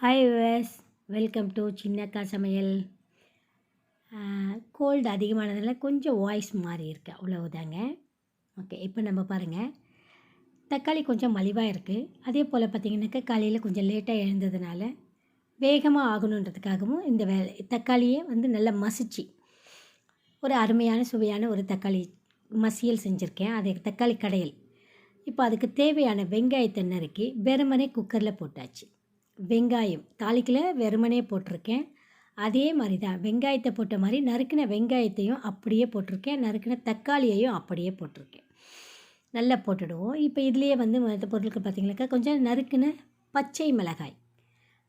Hi ways welcome to Chinnakka Samayal cold அதிகமானதில் கொஞ்சம் voice மாறி இருக்கு. அவ்வளவுதாங்க. ஓகே இப்போ நம்ம பாருங்கள் தக்காளி கொஞ்சம் மலிவாக இருக்குது அதே போல் பார்த்திங்கனாக்கா காலையில் கொஞ்சம் லேட்டாக எழுந்ததுனால வேகமாக ஆகணுன்றதுக்காகவும் இந்த வேலை தக்காளியை வந்து நல்லா மசிச்சு ஒரு அருமையான சுவையான ஒரு தக்காளி மசியல் செஞ்சுருக்கேன். அது தக்காளி கடையில். இப்போ அதுக்கு தேவையான வெங்காயத்தை நறுக்கி வெறுமனே குக்கரில் போட்டாச்சு. வெங்காயம். தாளிக்கில் வெறுமனே போட்டிருக்கேன். அதே மாதிரி தான் வெங்காயத்தை போட்ட மாதிரி நறுக்கின வெங்காயத்தையும் அப்படியே போட்டிருக்கேன். நறுக்கின தக்காளியையும் அப்படியே போட்டிருக்கேன். நல்லா போட்டுடுவோம். இப்போ இதுலேயே வந்து மற்ற பொருட்கள் பார்த்திங்கனாக்கா கொஞ்சம் நறுக்கின பச்சை மிளகாய்.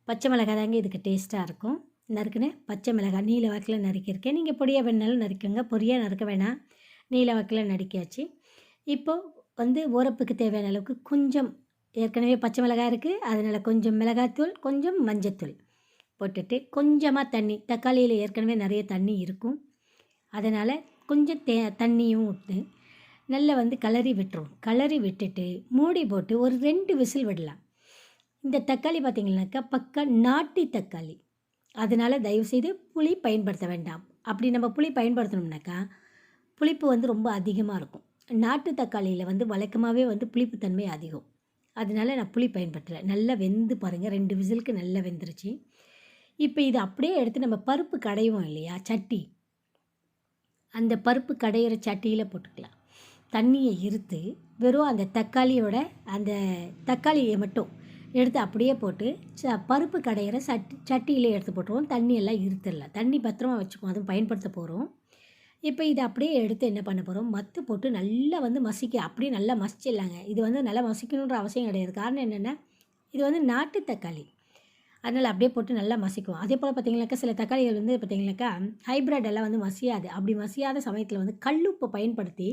பச்சை மிளகாய் தாங்க இதுக்கு டேஸ்ட்டாக இருக்கும். நறுக்கின பச்சை மிளகாய் நீல வாக்கில் நறுக்கியிருக்கேன். நீங்கள் பொடியாக வேணாலும் நறுக்குங்க. பொடியாக நறுக்க வேணாம். நீல வாக்கில் நறுக்கியாச்சு. இப்போது வந்து உரப்புக்கு தேவையான அளவுக்கு கொஞ்சம் ஏற்கனவே பச்சை மிளகாய் இருக்குது அதனால் கொஞ்சம் மிளகாய்த்தூள் கொஞ்சம் மஞ்சத்தூள் போட்டுட்டு கொஞ்சமாக தண்ணி தக்காளியில் ஏற்கனவே நிறைய தண்ணி இருக்கும். அதனால் கொஞ்சம் தே தண்ணியும் விட்டு நல்லா வந்து கலரி விட்டுரும் கலரி விட்டுட்டு மூடி போட்டு ஒரு ரெண்டு விசில் விடலாம். இந்த தக்காளி பார்த்திங்கனாக்கா பக்கா நாட்டு தக்காளி. அதனால் தயவுசெய்து புளி பயன்படுத்த வேண்டாம். அப்படி நம்ம புளி பயன்படுத்தணும்னாக்கா புளிப்பு வந்து ரொம்ப அதிகமாக இருக்கும். நாட்டு தக்காளியில் வந்து வழக்கமாகவே வந்து புளிப்புத்தன்மை அதிகம். அதனால் நான் புளி பயன்படுத்தலை. நல்லா வெந்து பாருங்கள் ரெண்டு விசிலுக்கு நல்லா வெந்துருச்சு. இப்போ இதை அப்படியே எடுத்து நம்ம பருப்பு கடைவோம் இல்லையா? சட்டி. அந்த பருப்பு கடையிற சட்டியில் போட்டுக்கலாம். தண்ணியை இருத்து வெறும் அந்த தக்காளியோட அந்த தக்காளியை மட்டும் எடுத்து அப்படியே போட்டு ச பருப்பு கடையிற சட்டி சட்டியில் எடுத்து போட்டுருவோம். தண்ணியெல்லாம் இருத்துடலாம். தண்ணி பத்திரமா வச்சுக்குவோம். அதுவும் பயன்படுத்த போகிறோம் இப்போ இதை அப்படியே எடுத்து என்ன பண்ண போகிறோம் மத்து போட்டு நல்லா வந்து மசிக்க அப்படியே நல்லா மசிச்சிடலாங்க. இது வந்து நல்லா மசிக்கணுன்ற அவசியம் கிடையாது. காரணம் என்னென்னா இது வந்து நாட்டு தக்காளி. அதனால் அப்படியே போட்டு நல்லா மசிக்கும் அதே போல் பார்த்திங்கனாக்கா சில தக்காளிகள் வந்து பார்த்திங்கனாக்கா ஹைப்ரிட் எல்லாம் வந்து மசியாது. அப்படி மசியாத சமயத்தில் வந்து கல்லுப்பை பயன்படுத்தி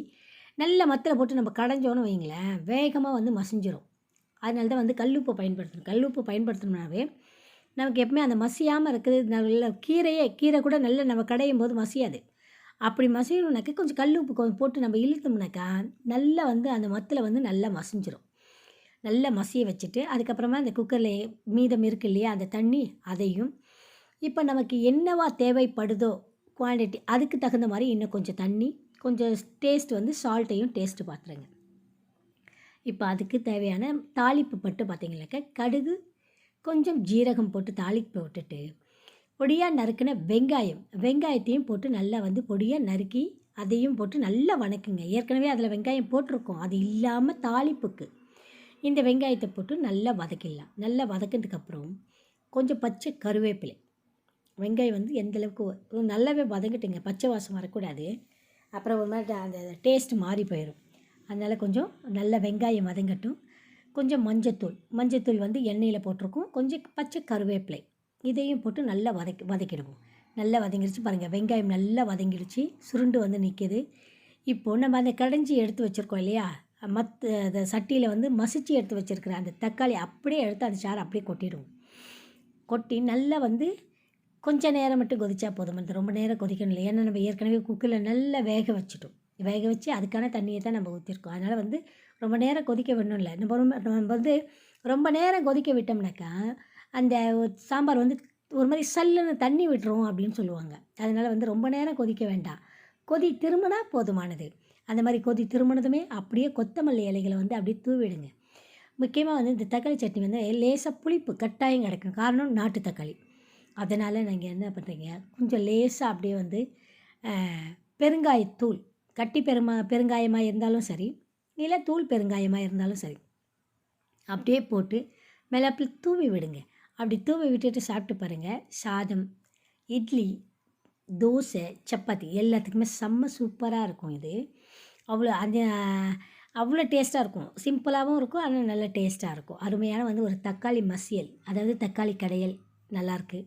நல்ல மத்தில் போட்டு நம்ம கடைஞ்சோன்னு வைங்களேன் வேகமாக வந்து மசிஞ்சிரும். அதனால தான் வந்து கல்லுப்பை பயன்படுத்தணும். கல்லுப்பு பயன்படுத்தணும்னாவே நமக்கு எப்பவுமே அந்த மசியாமல் இருக்குது நல்ல கீரையே கீரை கூட நல்லா நம்ம கடையும் போது மசியாது. அப்படி மசியணுனாக்கா கொஞ்சம் கல் உப்பு கொஞ்சம் போட்டு நம்ம இழுத்தோம்னாக்கா நல்லா வந்து அந்த மத்தில் வந்து நல்லா மசிஞ்சிரும். நல்லா மசிய வச்சுட்டு அதுக்கப்புறமா அந்த குக்கரில் மீதம் இருக்கு இல்லையா அந்த தண்ணி அதையும் இப்போ நமக்கு என்னவா தேவைப்படுதோ குவான்டிட்டி அதுக்கு தகுந்த மாதிரி இன்னும் கொஞ்சம் தண்ணி கொஞ்சம் டேஸ்ட் வந்து சால்ட்டையும் டேஸ்ட்டு பார்த்துருங்க இப்போ அதுக்கு தேவையான தாளிப்பு பட்டு பார்த்தீங்கன்னாக்கா கடுகு கொஞ்சம் ஜீரகம் போட்டு தாளிப்பு விட்டுட்டு பொடியாக நறுக்கின வெங்காயம். வெங்காயத்தையும் போட்டு நல்லா வந்து பொடியாக நறுக்கி அதையும் போட்டு நல்லா வணக்குங்க. ஏற்கனவே அதில் வெங்காயம் போட்டிருக்கோம். அது இல்லாமல் தாளிப்புக்கு. இந்த வெங்காயத்தை போட்டு நல்லா வதக்கிடலாம். நல்லா வதக்கினதுக்கப்புறம் கொஞ்சம் பச்சை கருவேப்பிலை. வெங்காயம் வந்து எந்தளவுக்கு நல்லாவே வதங்கிட்டுங்க. பச்சை வாசம் வரக்கூடாது. அப்புறம் ஒரு மாதிரி அந்த டேஸ்ட் மாறி போயிடும் அதனால் கொஞ்சம் நல்ல வெங்காயம் வதங்கட்டும். கொஞ்சம் மஞ்சத்தூள். மஞ்சத்தூள் வந்து எண்ணெயில் போட்டிருக்கோம். கொஞ்சம் பச்சை கருவேப்பிலை. இதையும் போட்டு நல்லா வதக்கி வதக்கிடுவோம். நல்லா வதங்கிடுச்சு பாருங்கள் வெங்காயம் நல்லா வதங்கிடுச்சு. சுருண்டு வந்து நிற்கிது இப்போது நம்ம அந்த கடைஞ்சி எடுத்து வச்சுருக்கோம் இல்லையா? மற்ற அந்த சட்டியில் வந்து மசிச்சு எடுத்து வச்சுருக்கிற அந்த தக்காளி அப்படியே எடுத்து அந்த சாரை அப்படியே கொட்டிடுவோம். கொட்டி நல்லா வந்து கொஞ்சம் நேரம் மட்டும் கொதிச்சா போதும். அந்த ரொம்ப நேரம் கொதிக்கணும் இல்லை ஏன்னா நம்ம ஏற்கனவே குக்கில் நல்லா வேக வச்சுட்டோம். வேக வச்சு அதுக்கான தண்ணியை தான் நம்ம ஊற்றிருக்கோம் அதனால் வந்து ரொம்ப நேரம் கொதிக்க விடணும் இல்லை. நம்ம ரொம்ப நம்ம வந்து ரொம்ப நேரம் கொதிக்க விட்டோம்னாக்கா அந்த சாம்பார் வந்து ஒரு மாதிரி சல்லுன்னு தண்ணி விட்டுரும் அப்படின்னு சொல்லுவாங்க. அதனால் வந்து ரொம்ப நேரம் கொதிக்க வேண்டாம். கொதி திரும்பினா போதுமானது. அந்த மாதிரி கொதி திரும்பினதுமே அப்படியே கொத்தமல்லி இலைகளை வந்து அப்படியே தூவிடுங்க. முக்கியமாக வந்து இந்த தக்காளி சட்னி வந்து லேசாக புளிப்பு கட்டாயம் கிடைக்கும். காரணம் நாட்டு தக்காளி. அதனால் நீங்கள் என்ன பண்ணுறீங்க கொஞ்சம் லேசாக அப்படியே வந்து பெருங்காயத்தூள். கட்டி பெருமா பெருங்காயமாக இருந்தாலும் சரி இல்லை தூள் பெருங்காயமாக இருந்தாலும் சரி அப்படியே போட்டு மிளப்பில் தூவி விடுங்க. அப்படி தூவி விட்டுட்டு சாப்பிட்டு பாருங்கள் சாதம் இட்லி தோசை சப்பாத்தி எல்லாத்துக்குமே செம்ம சூப்பராக இருக்கும் இது. அவ்வளோ அந்த அவ்வளோ டேஸ்ட்டாக இருக்கும். சிம்பிளாகவும் இருக்கும் ஆனால் நல்ல டேஸ்ட்டாக இருக்கும். அருமையான வந்து ஒரு தக்காளி மசியல் அதாவது தக்காளி கடையல் நல்லாயிருக்கு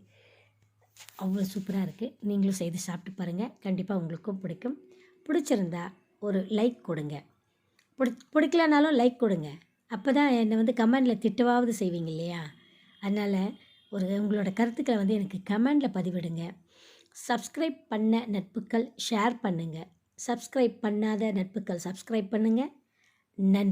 அவ்வளோ சூப்பராக இருக்குது நீங்களும் செய்து சாப்பிட்டு பாருங்கள் கண்டிப்பாக உங்களுக்கும் பிடிக்கும். பிடிச்சிருந்தா ஒரு லைக் கொடுங்க. பிடி பிடிக்கலனாலும் லைக் கொடுங்க. அப்போ தான் என்னை வந்து கமெண்டில் திட்டவாவது செய்வீங்க இல்லையா? அதனால் ஒரு உங்களோட கருத்துக்களை வந்து எனக்கு கமெண்டில் பதிவிடுங்க. சப்ஸ்கிரைப் பண்ண நட்புகள் ஷேர் பண்ணுங்கள் சப்ஸ்கிரைப் பண்ணாத நட்புகள் சப்ஸ்கிரைப் பண்ணுங்கள் நன்றி.